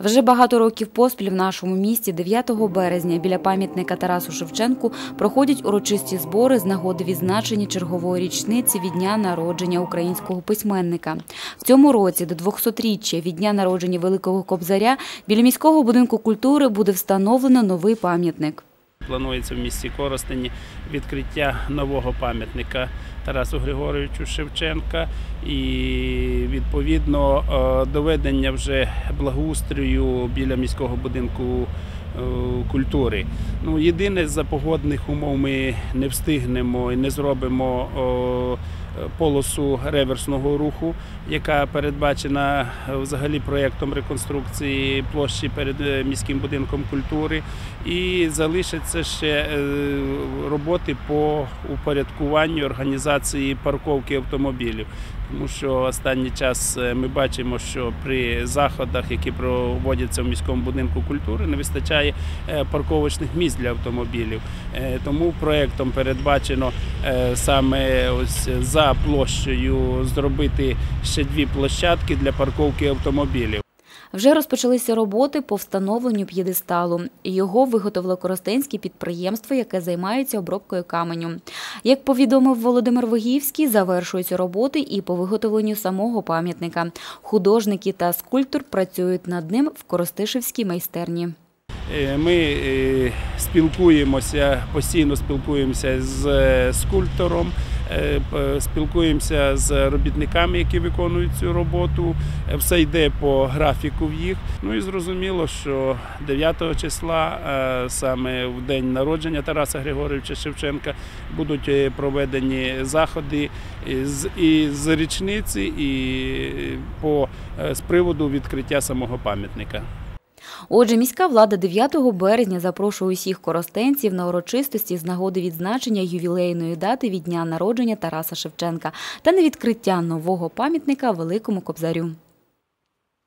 Вже багато років поспіль в нашому місті 9 березня біля пам'ятника Тарасу Шевченку проходять урочисті збори з нагоди відзначення чергової річниці від дня народження українського письменника. В цьому році до 200-річчя від дня народження Великого Кобзаря біля міського будинку культури буде встановлено новий пам'ятник. Планується в місті Коростені відкриття нового пам'ятника Тарасу Григоровичу Шевченка і відповідно е, доведення вже благоустрою біля міського будинку е, культури. Ну, єдине, за погодних умов ми не встигнемо і не зробимо о, полосу реверсного руху, яка передбачена е, взагалі проєктом реконструкції площі перед е, міським будинком культури. І залишаться ще е, роботи по упорядкуванню організації парковки автомобілів. Тому що останній час ми бачимо, що при заходах, які проводяться в міському будинку культури, не вистачає парковочних місць для автомобілів. Тому проектом передбачено саме ось за площею зробити ще дві площадки для парковки автомобілів. Вже розпочалися роботи по встановленню п'єдесталу. Його виготовило коростенське підприємство, яке займається обробкою каменю. Як повідомив Володимир Вогівський, завершуються роботи і по виготовленню самого пам'ятника. Художники та скульптор працюють над ним в Коростишевській майстерні. Е, Ми е, спілкуємося, постійно спілкуємося з е, скульптором, спілкуємося з робітниками, які виконують цю роботу. Все йде по графіку в їх. Ну і зрозуміло, що 9 числа, саме в день народження Тараса Григоровича Шевченка, будуть проведені заходи і з річниці, і по з приводу відкриття самого пам'ятника. Отже, міська влада 9 березня запрошує усіх коростенців на урочистості з нагоди відзначення ювілейної дати від дня народження Тараса Шевченка та на відкриття нового пам'ятника Великому Кобзарю.